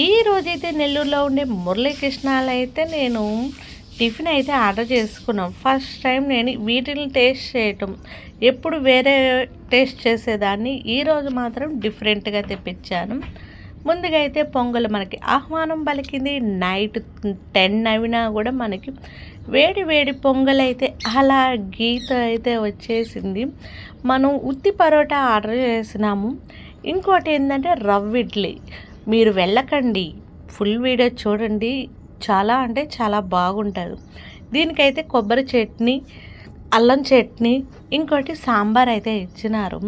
ఈ రోజైతే నెల్లూరులో ఉండే మురళీకృష్ణాలు అయితే నేను టిఫిన్ అయితే ఆర్డర్ చేసుకున్నాం. ఫస్ట్ టైం నేను వీటిని టేస్ట్ చేయటం. ఎప్పుడు వేరే టేస్ట్ చేసేదాన్ని. ఈరోజు మాత్రం డిఫరెంట్గా తెప్పించాను. ముందుగా అయితే పొంగల్ మనకి ఆహ్వానం పలికింది. నైట్ టెన్ అయినా కూడా మనకి వేడి వేడి పొంగల్ అయితే అలా గీత అయితే వచ్చేసింది. మనం ఉత్తి పరోటా ఆర్డర్ చేసినాము. ఇంకోటి ఏంటంటే రవ్వ ఇడ్లీ. మీరు వెళ్ళకండి. ఫుల్ వీడియో చూడండి. చాలా అంటే చాలా బాగుంటుంది. దీనికైతే కొబ్బరి చట్నీ అల్లం చట్నీ ఇంకోటి సాంబార్ అయితే ఇచ్చినారు.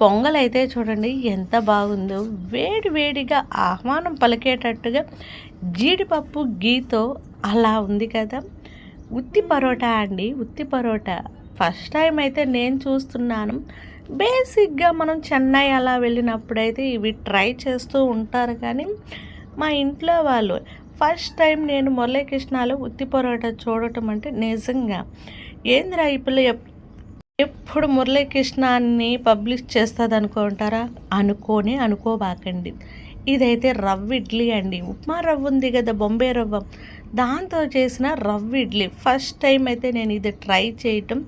పొంగల్ అయితే చూడండి ఎంత బాగుందో. వేడి వేడిగా ఆహ్వానం పలికేటట్టుగా జీడిపప్పు గీతో అలా ఉంది కదా. ఉత్తి పరోటా అండి. ఉత్తి పరోటా. ఫస్ట్ టైం అయితే నేను చూస్తున్నాను. బేసిక్గా మనం చెన్నై అలా వెళ్ళినప్పుడైతే ఇవి ట్రై చేస్తూ ఉంటారు కానీ మా ఇంట్లో వాళ్ళు ఫస్ట్ టైం నేను మురళీకృష్ణలో ఉత్తి పరోటా చూడటం అంటే నిజంగా ఏందిరా ఈ పిల్ల ఎప్పుడు మురళీకృష్ణాన్ని పబ్లిష్ చేస్తుంది అనుకుంటారా? అనుకోని అనుకోబాకండి. ఇదైతే రవ్వ ఇడ్లీ అండి. ఉప్మా రవ్వ ఉంది కదా బొంబే రవ్వ. దాంతో చేసిన రవ్వ ఇడ్లీ. ఫస్ట్ టైం అయితే నేను ఇది ట్రై చేయటం.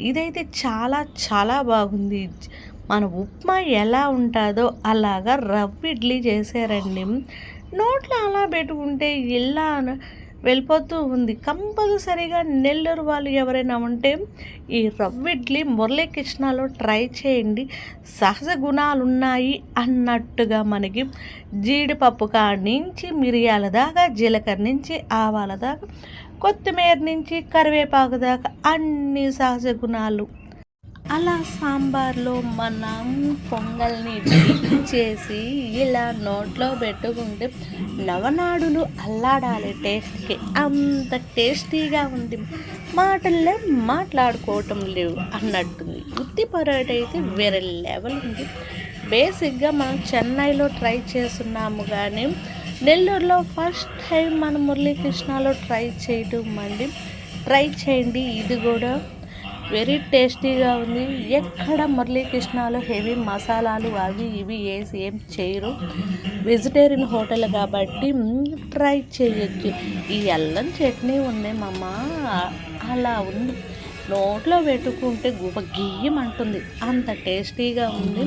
ఇదైతే చాలా చాలా బాగుంది. మన ఉప్మా ఎలా ఉంటుందో అలాగా రవ్వ ఇడ్లీ చేశారండి. నోట్లో అలా పెట్టుకుంటే ఇలా వెళ్ళిపోతూ ఉంది. కంపల్సరీగా నెల్లూరు వాళ్ళు ఎవరైనా ఉంటే ఈ రవ్విడ్లీ మురళీ మురళీకృష్ణలో ట్రై చేయండి. సహజ గుణాలు ఉన్నాయి అన్నట్టుగా మనకి జీడిపప్పు కాడ నుంచి మిరియాల దాకా జీలకర్ర నుంచి ఆవాల దాకా కొత్తిమీర నుంచి కరివేపాకు దాకా అన్ని సహజ గుణాలు అలా సాంబార్లో మనం పొంగల్ని చేసి ఇలా నోట్లో పెట్టుకుంటే నవనాడులు అల్లాడాలి టేస్ట్కి. అంత టేస్టీగా ఉంది. మాటల్లో మాట్లాడుకోవటం లేవు అన్నట్టుంది. ఉత్తి పరోట అయితే వేరే లెవెల్ ఉంది. బేసిక్గా మనం చెన్నైలో ట్రై చేస్తున్నాము కానీ నెల్లూరులో ఫస్ట్ టైం మన మురళీకృష్ణలో ట్రై చేయటం అండి. ట్రై చేయండి. ఇది కూడా వెరీ టేస్టీగా ఉంది. ఎక్కడ మురళీకృష్ణలో హెవీ మసాలాలు అవి ఇవి వేసి ఏం చేయరు. వెజిటేరియన్ హోటల్ కాబట్టి ట్రై చేయొచ్చు. ఈ అల్లం చట్నీ ఉంది మమ్మ అలా ఉంది. నోట్లో పెట్టుకుంటే గుబ గియ్యమంటుంది అంత టేస్టీగా ఉంది.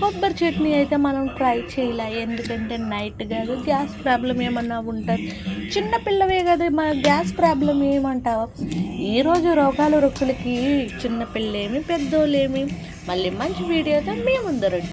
కొబ్బరి చట్నీ అయితే మనం ట్రై చేయలే. ఎందుకంటే నైట్ కాదు గ్యాస్ ప్రాబ్లం ఏమన్నా ఉంటుంది చిన్నపిల్లవే కదా మా గ్యాస్ ప్రాబ్లం ఏమంటావా? ఈరోజు రోగాలు రొక్కులకి చిన్నపిల్లేమి పెద్దోళ్ళేమి మళ్ళీ మంచి వీడియోతో మేముందరండి